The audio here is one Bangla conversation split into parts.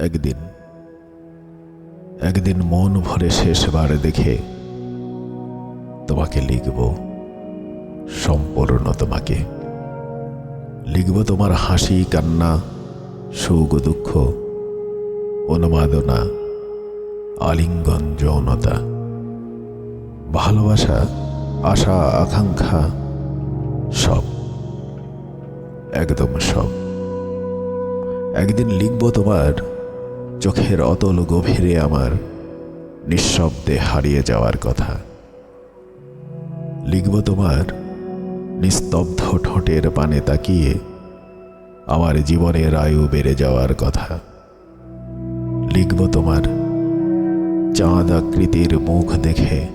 একদিন একদিন মন ভরে শেষবার দেখে তোমাকে লিখব সম্পূর্ণ তোমাকে। লিখব তোমার হাসি, কান্না, সুখ, দুঃখ অনুমাদনা আলিঙ্গন, যৌনতা। ভালোবাসা, আশা, আকাঙ্ক্ষা, সব, একদম সব। একদিন লিখব তোমার চোখের অতল গভীরে আমার নিঃশব্দে হারিয়ে যাওয়ার কথা। লিখব তোমার নিস্তব্ধ ঠোঁটের পানে তাকিয়ে আমার জীবনের আয়ু বেড়ে যাওয়ার কথা। লিখব তোমার চাঁদ আকৃতির মুখ দেখে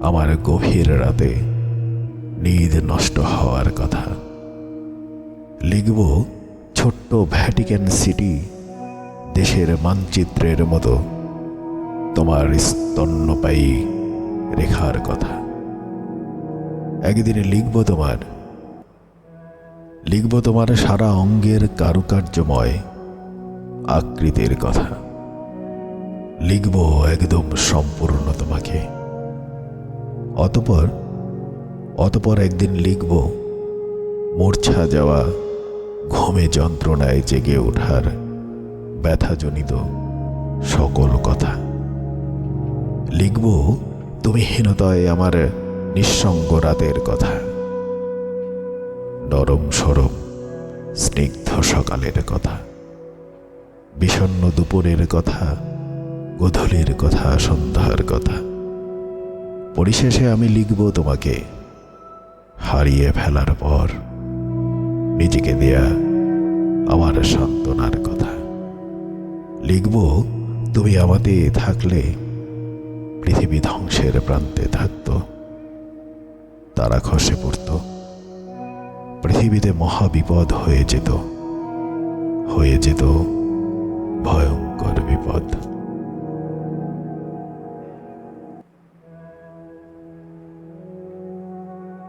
আমার গভীর রাতে নিদ নষ্ট হওয়ার কথা। লিখব ছোট্ট ভ্যাটিকান সিটি দেশের মানচিত্রের মতো। তোমার স্তন্যপায়ী রেখার কথা। একদিন লিখব তোমার। লিখব তোমার সারা অঙ্গের কারুকার্যময় আকৃতির কথা। লিখব একদম সম্পূর্ণ তোমাকে। অতপর অতপর একদিন লিখব, মূর্ছা যাওয়া ঘুমে যন্ত্রণায় জেগে ওঠার ব্যথাজনিত সকল কথা। লিখব, তুমি হীনতায় আমার নিঃসঙ্গ রাতের কথা। নরম সরম, স্নিগ্ধ সকালের কথা। বিষণ্ণ দুপুরের কথা, গোধূলির কথা, সন্ধ্যার কথা। পরিশেষে আমি লিখব তোমাকে, হারিয়ে ফেলার পর, নিজেকে দেয়া আমার সান্ত্বনার কথা। লিখব, তুমি আমাতে থাকলে পৃথিবী ধ্বংসের প্রান্তে থাকত, তারা খসে পড়ত, পৃথিবীতে মহাবিপদ হয়ে যেত হয়ে যেত ভয়ঙ্কর বিপদ।